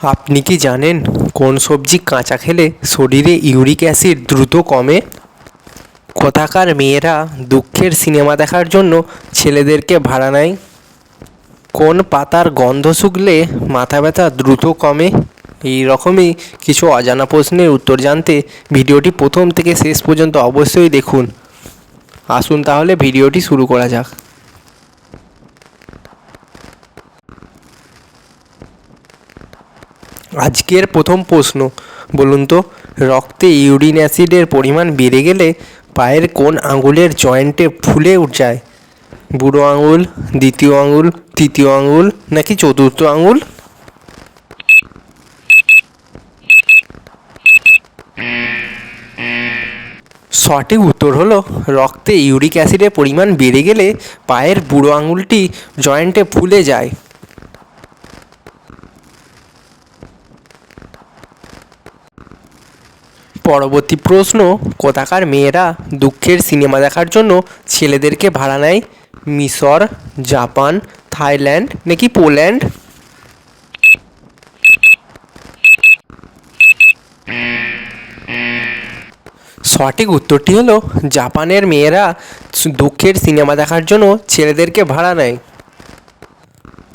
আপনি কি জানেন কোন সবজি কাঁচা খেলে শরীরে ইউরিক অ্যাসিড দ্রুত কমে? কোথাকার মেয়েরা দুঃখের সিনেমা দেখার জন্য ছেলেদেরকে ভাড়া নেয়? কোন পাতার গন্ধ শুকলে মাথা ব্যথা দ্রুত কমে? এই রকমই কিছু অজানা প্রশ্নের উত্তর জানতে ভিডিওটি প্রথম থেকে শেষ পর্যন্ত অবশ্যই দেখুন। আসুন তাহলে ভিডিওটি শুরু করা যাক। আজকের প্রথম প্রশ্ন, বলুন তো, রক্তে ইউরিন অ্যাসিডের পরিমাণ বেড়ে গেলে পায়ের কোন আঙুলের জয়েন্টে ফুলে যায়? বুড়ো আঙুল, দ্বিতীয় আঙুল, তৃতীয় আঙুল, নাকি চতুর্থ আঙুল? সঠিক উত্তর হলো, রক্তে ইউরিক অ্যাসিডের পরিমাণ বেড়ে গেলে পায়ের বুড়ো আঙুলটি জয়েন্টে ফুলে যায়। পরবর্তী প্রশ্ন, কোথাকার মেয়েরা দুঃখের সিনেমা দেখার জন্য ছেলেদেরকে ভাড়া নেয়? মিশর জাপান, থাইল্যান্ড নাকি পোল্যান্ড? সঠিক উত্তরটি হলো, জাপানের মেয়েরা দুঃখের সিনেমা দেখার জন্য ছেলেদেরকে ভাড়া নেয়।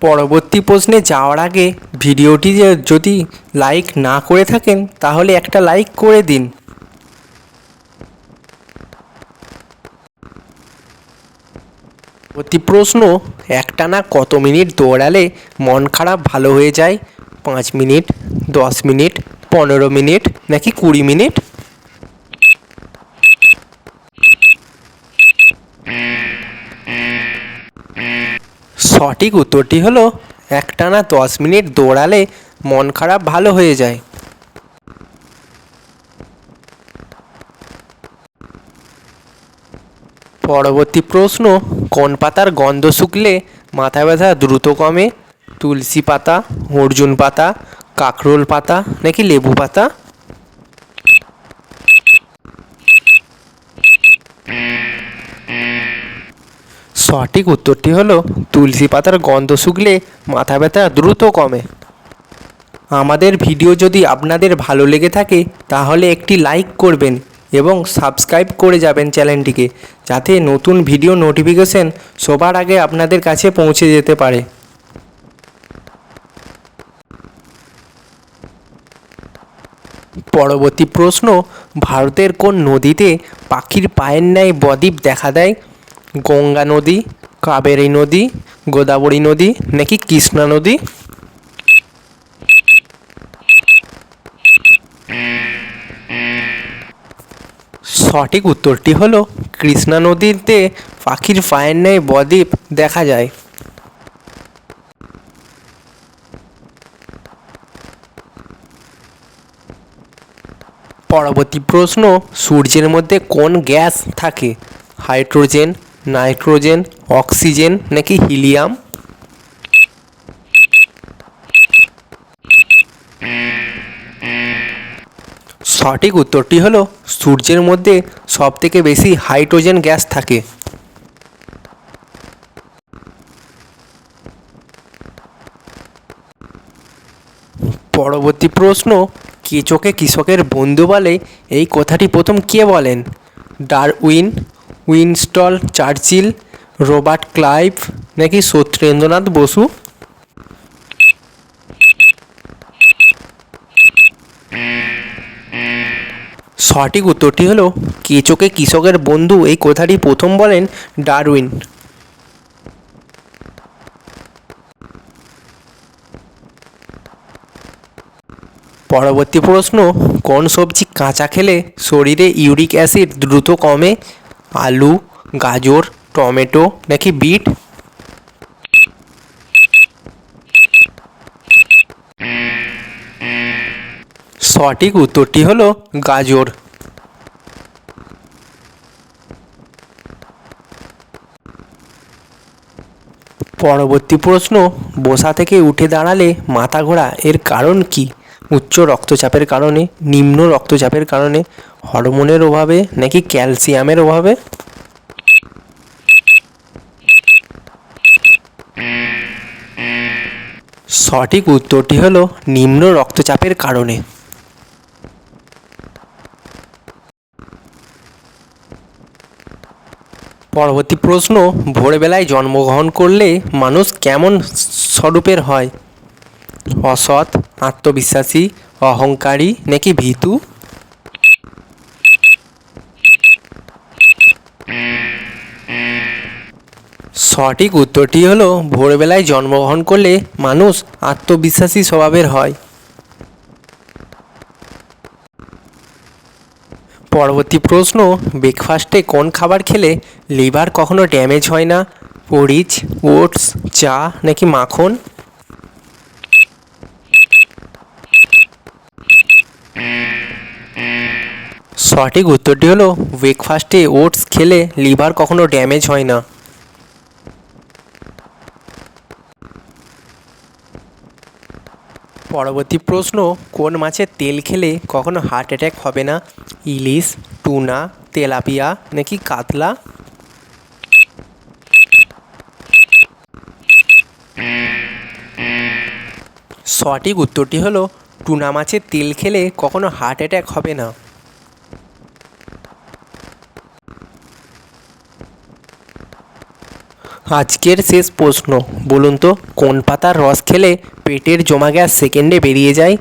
পরবর্তী প্রশ্নে যাওয়ার আগে ভিডিওটি যদি লাইক না করে থাকেন, তাহলে একটা লাইক করে দিন। পরবর্তী প্রশ্ন, একটানা কত মিনিট দৌড়ালে মন খারাপ ভালো হয়ে যায়? পাঁচ মিনিট, দশ মিনিট, পনেরো মিনিট, নাকি কুড়ি মিনিট? সঠিক উত্তরটি হলো, একটানা দশ মিনিট দৌড়ালে মন খারাপ ভালো হয়ে যায়। পরবর্তী প্রশ্ন, কোন পাতার গন্ধ শুকলে মাথা ব্যথা দ্রুত কমে? তুলসী পাতা, অর্জুন পাতা, কাকরোল পাতা, নাকি লেবু পাতা? সঠিক উত্তরটি হলো, তুলসী পাতার গন্ধ শুকলে মাথা ব্যথা দ্রুত কমে। আমাদের ভিডিও যদি আপনাদের ভালো লেগে থাকে, তাহলে একটি লাইক করবেন এবং সাবস্ক্রাইব করে যাবেন চ্যানেলটিকে, যাতে নতুন ভিডিও নোটিফিকেশন সবার আগে আপনাদের কাছে পৌঁছে যেতে পারে। পরবর্তী প্রশ্ন, ভারতের কোন নদীতে পাখির পায়ের ন্যায় বদ্বীপ দেখা দেয়? গঙ্গা নদী, কাবেরী নদী, গোদাবরী নদী, নাকি কৃষ্ণা নদী? সঠিক উত্তরটি হলো কৃষ্ণা নদীতে পাখির পায়ের ন্যায় বদ্বীপ দেখা যায়। পরবর্তী প্রশ্ন, সূর্যের মধ্যে কোন গ্যাস থাকে? হাইড্রোজেন নাইট্রোজেন, অক্সিজেন নাকি হিলিয়াম? সঠিক উত্তরটি হলো সূর্যের মধ্যে সবথেকে বেশি হাইড্রোজেন গ্যাস থাকে। পরবর্তী প্রশ্ন, কেঁচোকে কৃষকের বন্ধু বলে এই কথাটি প্রথম কে বলেন? Darwin Winston Churchill, Robert Clive নাকি সত্যেন্দ্রনাথ বসু? সঠিক উত্তরটি হলো কেঁচোকে কৃষকের বন্ধু? এই কথাটি প্রথম বলেন ডারউইন। পরবর্তী প্রশ্ন, কোন সবজি কাঁচা খেলে শরীরে ইউরিক অ্যাসিড দ্রুত কমে? আলু, গাজর, টমেটো, নাকি বিট? সঠিক উত্তরটি হলো গাজর। পরবর্তী প্রশ্ন, বসা থেকে উঠে দাঁড়ালে মাথা ঘোরা এর কারণ কি? উচ্চ রক্তচাপের কারণে, নিম্ন রক্তচাপের কারণে, হরমোনের অভাবে নাকি ক্যালসিয়ামের অভাবে? সঠিক উত্তরটি হল নিম্ন রক্তচাপের কারণে। পরবর্তী প্রশ্ন, ভোরবেলায় জন্মগ্রহণ করলে মানুষ কেমন স্বরূপের হয়? অসৎ, আত্মবিশ্বাসী, অহংকারী নাকি ভীতু? সঠিক উত্তরটি হলো, ভোরবেলায় জন্মগ্রহণ করলে মানুষ আত্মবিশ্বাসী স্বভাবের হয়। পরবর্তী প্রশ্ন, ব্রেকফাস্টে কোন খাবার খেলে লিভার কখনো ড্যামেজ হয় না? পরিচ ওটস, চা নাকি মাখন? সঠিক উত্তরটি হলো ব্রেকফাস্টে ওটস খেলে লিভার কখনো ড্যামেজ হয় না। পরবর্তী প্রশ্ন, কোন মাছের তেল খেলে কখনো হার্ট অ্যাটাক হবে না? ইলিশ, টুনা, তেলাপিয়া নাকি কাতলা? সঠিক উত্তরটি হলো, টুনা মাছের তেল খেলে কখনো হার্ট অ্যাটাক হবে না। আজকের শেষ প্রশ্ন। বলুন তো, কোন পাতার রস খেলে পেটের জমা গ্যাস সেকেন্ডে বেরিয়ে যায়?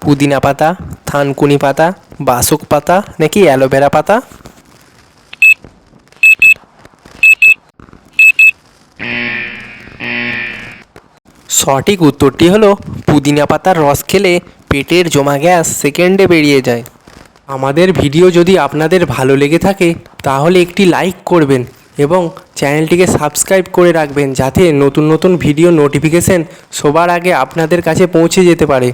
পুদিনা পাতা, থানকুনি পাতা, বাসক পাতা, নাকি অ্যালোভেরা পাতা? সঠিক উত্তরটি হলো, পুদিনা পাতার রস খেলে পেটের জমা গ্যাস সেকেন্ডে বেরিয়ে যায়। আমাদের ভিডিও যদি আপনাদের ভালো লেগে থাকে, তাহলে একটি লাইক করবেন। এবং চ্যানেলটিকে সাবস্ক্রাইব করে রাখবেন যাতে নতুন নতুন ভিডিও নোটিফিকেশন সবার আগে আপনাদের কাছে পৌঁছে যেতে পারে।